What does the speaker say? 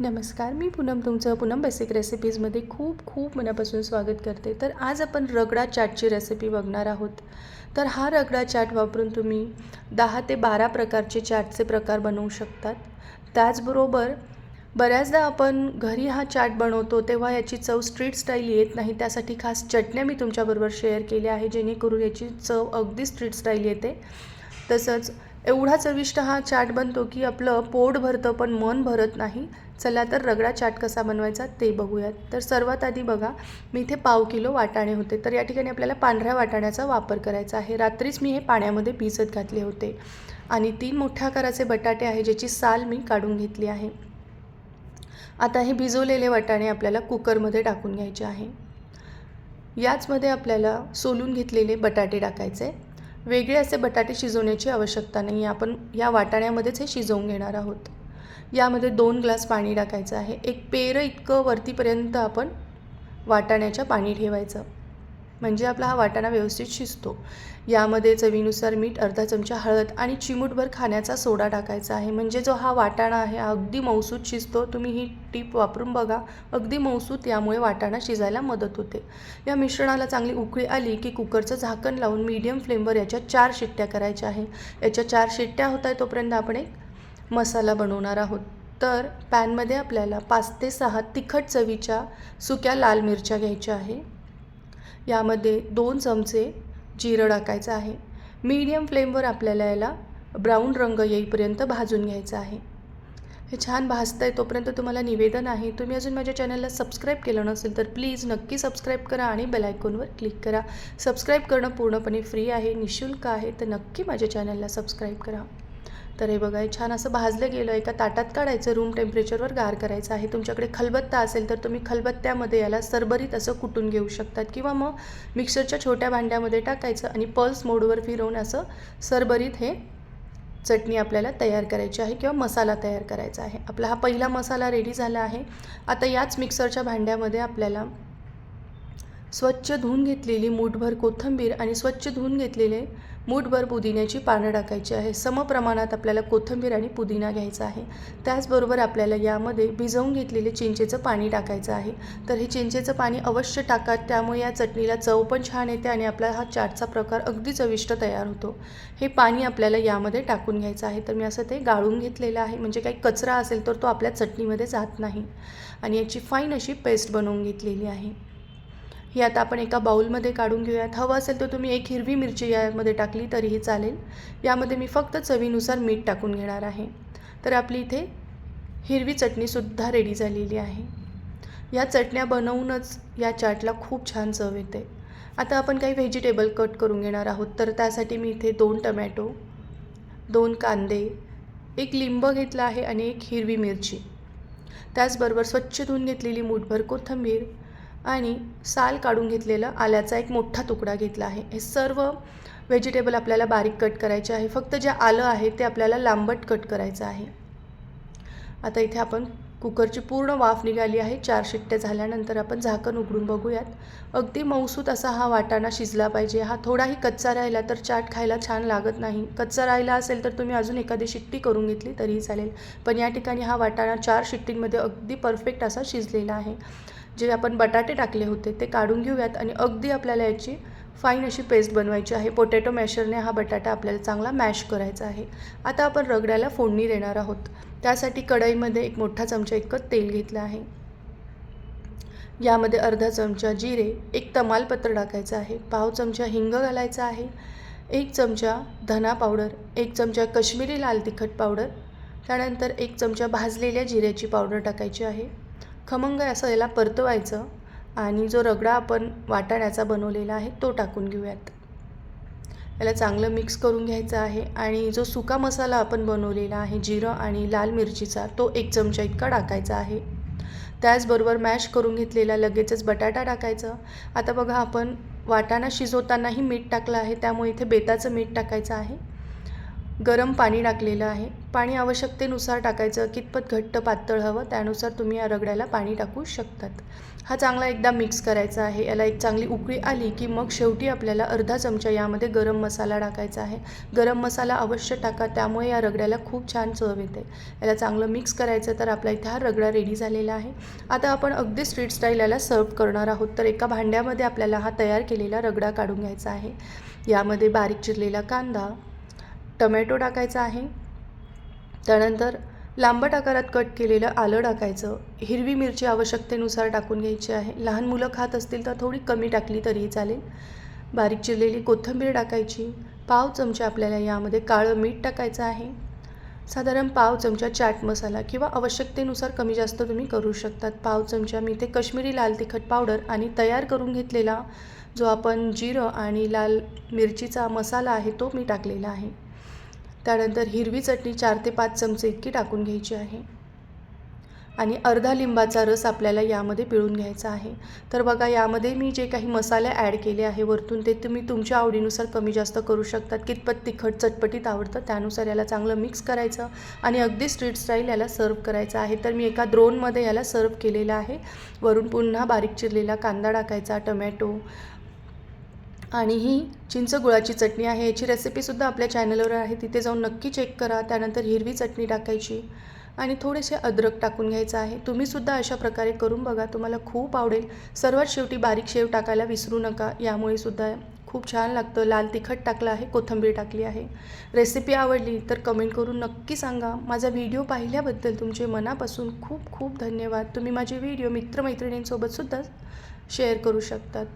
नमस्कार मी पूनम तुमचं पूनम बेसिक रेसिपीजमध्ये खूप खूप मनापासून स्वागत करते. तर आज आपण रगडा चाटची रेसिपी बघणार आहोत. तर हा रगडा चाट वापरून तुम्ही दहा ते बारा प्रकारचे चाटचे प्रकार बनवू शकतात. त्याचबरोबर बऱ्याचदा आपण घरी हा चाट बनवतो तेव्हा याची चव स्ट्रीट स्टाईल येत नाही. त्यासाठी खास चटण्या मी तुमच्याबरोबर शेअर केल्या आहे जेणेकरून याची चव अगदी स्ट्रीट स्टाईल येते. तसंच एवढा चविष्ट हा चाट बनतो की आपलं पोट भरतं पण मन भरत नाही. चला तर रगडा चाट कसा बनवायचा ते बघूयात. तर सर्वात आधी बघा मी इथे पाव किलो वाटाणे होते. तर या ठिकाणी आपल्याला पांढऱ्या वाटाण्याचा वापर करायचा आहे. रात्रीच मी हे पाण्यामध्ये भिजत घातले होते. आणि तीन मोठ्या आकाराचे बटाटे आहे ज्याची साल मी काढून घेतली आहे. आता हे भिजवलेले वाटाणे आपल्याला कुकरमध्ये टाकून घ्यायचे आहे. याचमध्ये आपल्याला सोलून घेतलेले बटाटे टाकायचे. वेगळे असे बटाटे शिजवण्याची आवश्यकता नाही. आपण या वाटाण्यामध्येच हे शिजवून घेणार आहोत. यामध्ये दोन ग्लास पाणी टाकायचं आहे. एक पेरं इतकं वरतीपर्यंत आपण वाटाण्याच्या पाणी ठेवायचं. म्हणजे आपला हा वाटाणा व्यवस्थित शिजतो. यामध्ये चवीनुसार मीठ अर्धा चमचा हळद आणि चिमूटभर खाण्याचा सोडा टाकायचा आहे. म्हणजे जो हा वाटाणा आहे अगदी मौसूत शिजतो. तुम्ही ही टीप वापरून बघा. अगदी मौसूत यामुळे वाटाणा शिजायला मदत होते. या मिश्रणाला चांगली उकळी आली की कुकरचं झाकण लावून मीडियम फ्लेमवर याच्या चार शिट्ट्या करायच्या आहे. याच्या चार शिट्ट्या होत आहे तोपर्यंत आपण एक मसाला बनवणार आहोत. तर पॅनमध्ये आपल्याला पाच ते सहा तिखट चवीच्या सुक्या लाल मिरच्या घ्यायच्या आहे. यामध्ये दोन चमचे जिरं टाकायचं आहे. मीडियम फ्लेमवर आपल्याला याला ब्राऊन रंग येईपर्यंत भाजून घ्यायचं आहे. हे छान भाजतं आहे तोपर्यंत तुम्हाला निवेदन आहे. तुम्ही अजून माझ्या चॅनलला सबस्क्राईब केलं नसेल तर प्लीज नक्की सबस्क्राईब करा आणि बेलायकॉनवर क्लिक करा. सबस्क्राईब करणं पूर्णपणे फ्री आहे निशुल्क आहे. तर नक्की माझ्या चॅनलला सबस्क्राईब करा. तर हे बघा हे छान असं भाजलं गेलं एका ताटात काढायचं रूम टेम्परेचरवर गार करायचं आहे. तुमच्याकडे खलबत्ता असेल तर तुम्ही खलबत्त्यामध्ये याला सरबरीत असं कुटून घेऊ शकतात. किंवा मग मिक्सरच्या छोट्या भांड्यामध्ये टाकायचं आणि पल्स मोडवर फिरवून असं सरबरीत हे चटणी आपल्याला तयार करायची आहे किंवा मसाला तयार करायचा आहे. आपला हा पहिला मसाला रेडी झाला आहे. आता याच मिक्सरच्या भांड्यामध्ये आपल्याला स्वच्छ धुवून घेतलेली मूठभर कोथिंबीर आणि स्वच्छ धुवून घेतलेले मूठभर पुदिन्याची पानं टाकायची आहे. समप्रमाणात आपल्याला कोथिंबीर आणि पुदिना घ्यायचा आहे. त्याचबरोबर आपल्याला यामध्ये भिजवून घेतलेले चिंचेचं पाणी टाकायचं आहे. तर हे चिंचेचं पाणी अवश्य टाका. त्यामुळे या चटणीला चव पण छान येते आणि आपला हा चाटचा प्रकार अगदी चविष्ट तयार होतो. हे पाणी आपल्याला यामध्ये टाकून घ्यायचं आहे. तर मी असं ते गाळून घेतलेलं आहे. म्हणजे काही कचरा असेल तर तो आपल्या चटणीमध्ये जात नाही. आणि याची फाईन अशी पेस्ट बनवून घेतलेली आहे. ही आता आपण एका बाऊलमध्ये काढून घेऊयात. हवं असेल तर तुम्ही एक हिरवी मिरची यामध्ये टाकली तरीही चालेल. यामध्ये मी फक्त चवीनुसार मीठ टाकून घेणार आहे. तर आपली इथे हिरवी चटणीसुद्धा रेडी झालेली आहे. या चटण्या बनवूनच या चाटला खूप छान चव येते. आता आपण काही व्हेजिटेबल कट करून घेणार आहोत. तर त्यासाठी मी इथे दोन टमॅटो दोन कांदे एक लिंब घेतला आहे आणि एक हिरवी मिरची. त्याचबरोबर स्वच्छ धुवून घेतलेली मूठभर कोथंबीर आणि साल काढून घेतलेला आल्याचा एक मोठा तुकडा घेतला आहे. हे सर्व व्हेजिटेबल आपल्याला बारीक कट करायचे आहे. फक्त जे आलं आहे ते आपल्याला लांबट कट करायचं आहे. आता इथे आपण कुकरची पूर्ण वाफ निघाली आहे. चार शिट्ट्या झाल्यानंतर आपण झाकण उघडून बघूयात. अगदी मौसूत असा हा वाटाणा शिजला पाहिजे. हा थोडाही कच्चा राहिला तर चाट खायला छान लागत नाही. कच्चा राहिला असेल तर तुम्ही अजून एखादी शिट्टी करून घेतली तरीही चालेल. पण या ठिकाणी हा वाटाणा चार शिट्टींमध्ये अगदी परफेक्ट असा शिजलेला आहे. जे आपण बटाटे टाकले होते ते काढून घेऊयात आणि अगदी आपल्याला याची फाईन अशी पेस्ट बनवायची आहे. पोटॅटो मॅशरने हा बटाटा आपल्याला चांगला मॅश करायचा आहे. आता आपण रगड्याला फोडणी देणार आहोत. त्यासाठी कढईमध्ये एक मोठा चमचा इतकं तेल घेतलं आहे. यामध्ये अर्धा चमचा जिरे एक तमालपत्र टाकायचं आहे. पाव चमचा हिंग घालायचा आहे. एक चमचा धना पावडर एक चमचा कश्मीरी लाल तिखट पावडर त्यानंतर एक चमचा भाजलेल्या जिऱ्याची पावडर टाकायची आहे. खमंग असं याला परतवायचं आणि जो रगडा आपण वाटाण्याचा बनवलेला आहे तो टाकून घेऊयात. याला चांगलं मिक्स करून घ्यायचं आहे आणि जो सुका मसाला आपण बनवलेला आहे जिरं आणि लाल मिरचीचा तो एक चमचा इतका टाकायचा आहे. त्याचबरोबर मॅश करून घेतलेला लगेचच बटाटा टाकायचं. आता बघा आपण वाटाणा शिजवतानाही मीठ टाकलं आहे त्यामुळे इथे बेताचं मीठ टाकायचं आहे. गरम पाणी टाकलेलं आहे. पाणी आवश्यकतेनुसार टाकायचं. कितपत घट्ट पातळ हवं त्यानुसार तुम्ही या रगड्याला पाणी टाकू शकतात. हा चांगला एकदा मिक्स करायचा आहे. याला एक चांगली उकळी आली की मग शेवटी आपल्याला अर्धा चमचा यामध्ये गरम मसाला टाकायचा आहे. गरम मसाला अवश्य टाका. त्यामुळे या रगड्याला खूप छान चव येते. याला चांगलं मिक्स करायचं तर आपला इथे हा रगडा रेडी झालेला आहे. आता आपण अगदी स्ट्रीट स्टाईल याला सर्व करणार आहोत. तर एका भांड्यामध्ये आपल्याला हा तयार केलेला रगडा काढून घ्यायचा आहे. यामध्ये बारीक चिरलेला कांदा टमॅटो टाकायचा आहे. त्यानंतर लांबट आकारात कट केलेलं आलं टाकायचं. हिरवी मिरची आवश्यकतेनुसार टाकून घ्यायची आहे. लहान मुलं खात असतील तर थोडी कमी टाकली तरीही चालेल. बारीक चिरलेली कोथिंबीर टाकायची. पाव चमचा आपल्याला यामध्ये काळं मीठ टाकायचं आहे. साधारण पाव चमचा चाट मसाला किंवा आवश्यकतेनुसार कमी जास्त तुम्ही करू शकतात. पाव चमचा मी ते कश्मीरी लाल तिखट पावडर आणि तयार करून घेतलेला जो आपण जिरं आणि लाल मिरचीचा मसाला आहे तो मी टाकलेला आहे. त्यानंतर हिरवी चटणी चार ते पाच चमचे इतकी टाकून घ्यायची आहे. आणि अर्धा लिंबाचा रस आपल्याला यामध्ये पिळून घ्यायचा आहे. तर बघा यामध्ये मी जे काही मसाले ॲड केले आहे वरतून ते तुम्ही तुमच्या आवडीनुसार कमी जास्त करू शकतात कितपत तिखट चटपटीत आवडतं त्यानुसार याला चांगलं मिक्स करायचं आणि अगदी स्ट्रीट स्टाईल याला सर्व करायचं आहे. तर मी एका द्रोणमध्ये याला सर्व केलेलं आहे. वरून पुन्हा बारीक चिरलेला कांदा टाकायचा टमॅटो आणि ही चिंच गुळाची चटणी आहे. याची रेसिपीसुद्धा आपल्या चॅनलवर आहे. तिथे जाऊन नक्की चेक करा. त्यानंतर हिरवी चटणी टाकायची आणि थोडेसे अद्रक टाकून घ्यायचं आहे. तुम्हीसुद्धा अशा प्रकारे करून बघा. तुम्हाला खूप आवडेल. सर्वात शेवटी बारीक शेव टाकायला विसरू नका. यामुळे सुद्धा खूप छान लागतं. लाल तिखट टाकलं आहे. कोथिंबीर टाकली आहे. रेसिपी आवडली तर कमेंट करून नक्की सांगा. माझा व्हिडिओ पाहिल्याबद्दल तुमचे मनापासून खूप खूप धन्यवाद. तुम्ही माझे व्हिडिओ मित्रमैत्रिणींसोबतसुद्धा शेअर करू शकतात.